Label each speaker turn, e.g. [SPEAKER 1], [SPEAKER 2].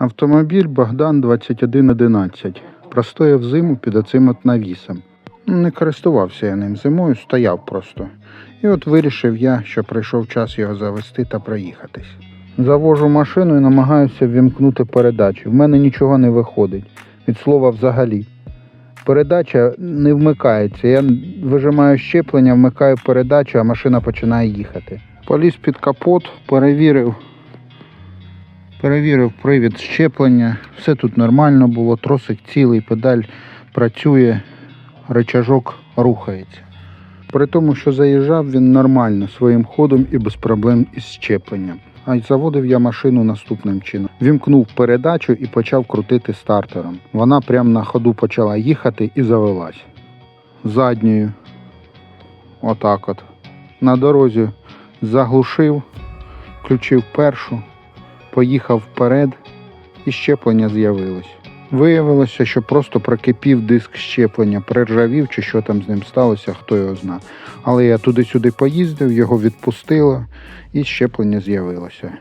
[SPEAKER 1] Автомобіль Богдан 2111. Простояв зиму під оцим от навісом. Не користувався я ним зимою, стояв просто. І от вирішив я, що прийшов час його завести та проїхатись. Завожу машину і намагаюся ввімкнути передачу. В мене нічого не виходить. Від слова взагалі. Передача не вмикається. Я вижимаю щеплення, вмикаю передачу, а машина починає їхати. Поліз під капот, перевірив. Перевірив привід щеплення. Все тут нормально було, тросик цілий, педаль працює, рычажок рухається. При тому, що заїжджав він нормально своїм ходом і без проблем із щепленням. А й заводив я машину наступним чином. Вімкнув передачу і почав крутити стартером. Вона прямо на ходу почала їхати і завелась. Задньою. Отак от. На дорозі заглушив, включив першу, поїхав вперед і щеплення з'явилось. Виявилося, що просто прокипів диск щеплення, приржавів чи що там з ним сталося, хто його зна. Але я туди-сюди поїздив, його відпустило і щеплення з'явилося.